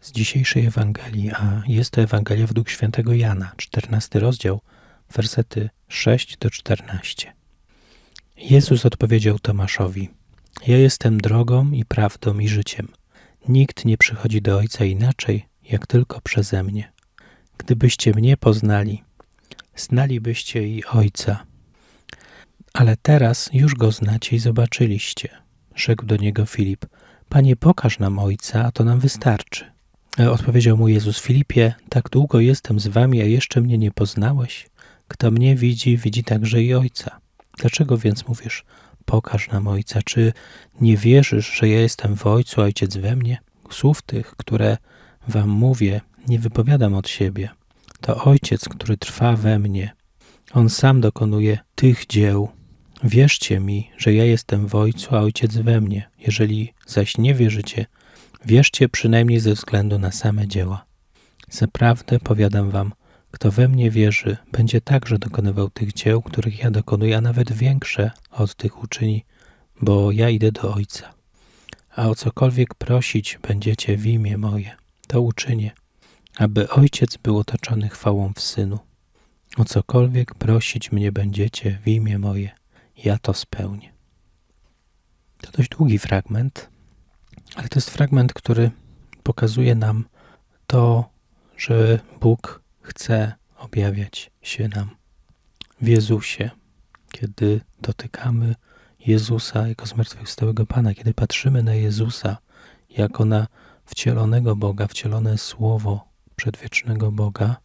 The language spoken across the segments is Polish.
z dzisiejszej Ewangelii, a jest to Ewangelia według świętego Jana, 14 rozdział, wersety 6 do 14. Jezus odpowiedział Tomaszowi: Ja jestem drogą i prawdą i życiem. Nikt nie przychodzi do Ojca inaczej, jak tylko przeze mnie. Gdybyście mnie poznali, znalibyście i Ojca. Ale teraz już go znacie i zobaczyliście. Rzekł do niego Filip: Panie, pokaż nam Ojca, a to nam wystarczy. E, Odpowiedział mu Jezus: Filipie, tak długo jestem z wami, a jeszcze mnie nie poznałeś. Kto mnie widzi, widzi także i Ojca. Dlaczego więc mówisz: Pokaż nam Ojca? Czy nie wierzysz, że ja jestem w Ojcu, Ojciec we mnie? Słów tych, które wam mówię, nie wypowiadam od siebie. To Ojciec, który trwa we mnie. On sam dokonuje tych dzieł. Wierzcie mi, że ja jestem w Ojcu, a Ojciec we mnie. Jeżeli zaś nie wierzycie, wierzcie przynajmniej ze względu na same dzieła. Zaprawdę powiadam wam, kto we mnie wierzy, będzie także dokonywał tych dzieł, których ja dokonuję, a nawet większe od tych uczyni, bo ja idę do Ojca. A o cokolwiek prosić będziecie w imię moje, to uczynię, aby Ojciec był otoczony chwałą w Synu. O cokolwiek prosić mnie będziecie w imię moje, ja to spełnię. To dość długi fragment, ale to jest fragment, który pokazuje nam to, że Bóg chce objawiać się nam w Jezusie. Kiedy dotykamy Jezusa jako zmartwychwstałego Pana, kiedy patrzymy na Jezusa jako na wcielonego Boga, wcielone Słowo przedwiecznego Boga,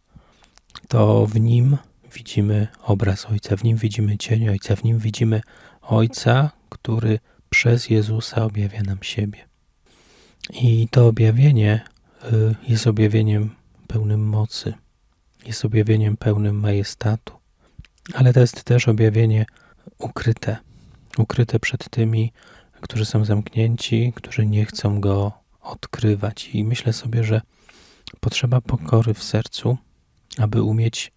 to w Nim widzimy obraz Ojca, w Nim widzimy cień Ojca, w Nim widzimy Ojca, który przez Jezusa objawia nam siebie. I to objawienie y, jest objawieniem pełnym mocy, jest objawieniem pełnym majestatu, ale to jest też objawienie ukryte, ukryte przed tymi, którzy są zamknięci, którzy nie chcą go odkrywać. I myślę sobie, że potrzeba pokory w sercu, aby umieć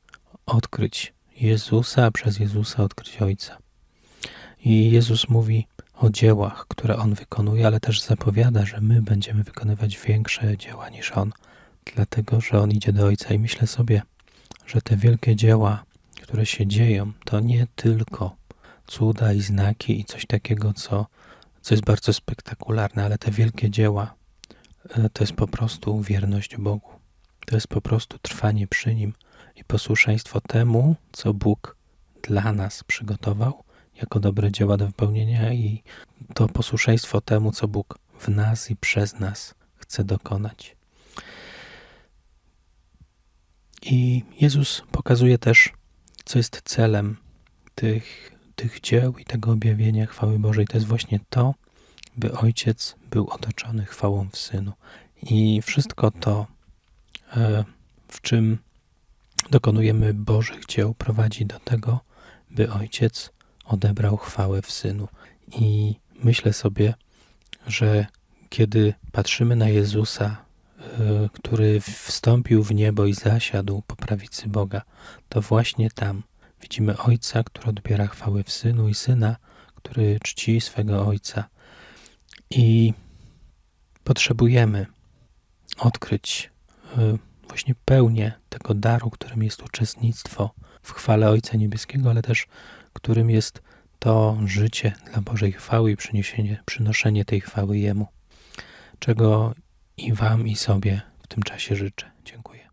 odkryć Jezusa, a przez Jezusa odkryć Ojca. I Jezus mówi o dziełach, które On wykonuje, ale też zapowiada, że my będziemy wykonywać większe dzieła niż On, dlatego że On idzie do Ojca. I myślę sobie, że te wielkie dzieła, które się dzieją, to nie tylko cuda i znaki i coś takiego, co, co jest bardzo spektakularne, ale te wielkie dzieła e, to jest po prostu wierność Bogu. To jest po prostu trwanie przy Nim i posłuszeństwo temu, co Bóg dla nas przygotował jako dobre dzieła do wypełnienia i to posłuszeństwo temu, co Bóg w nas i przez nas chce dokonać. I Jezus pokazuje też, co jest celem tych, tych dzieł i tego objawienia chwały Bożej. To jest właśnie to, by Ojciec był otoczony chwałą w Synu. I wszystko to, e, w czym dokonujemy Bożych dzieł, prowadzi do tego, by Ojciec odebrał chwałę w Synu. I myślę sobie, że kiedy patrzymy na Jezusa, y, który wstąpił w niebo i zasiadł po prawicy Boga, to właśnie tam widzimy Ojca, który odbiera chwałę w Synu i Syna, który czci swego Ojca. I potrzebujemy odkryć y, właśnie pełnię tego daru, którym jest uczestnictwo w chwale Ojca Niebieskiego, ale też którym jest to życie dla Bożej chwały i przyniesienie, przynoszenie tej chwały Jemu, czego i Wam, i sobie w tym czasie życzę. Dziękuję.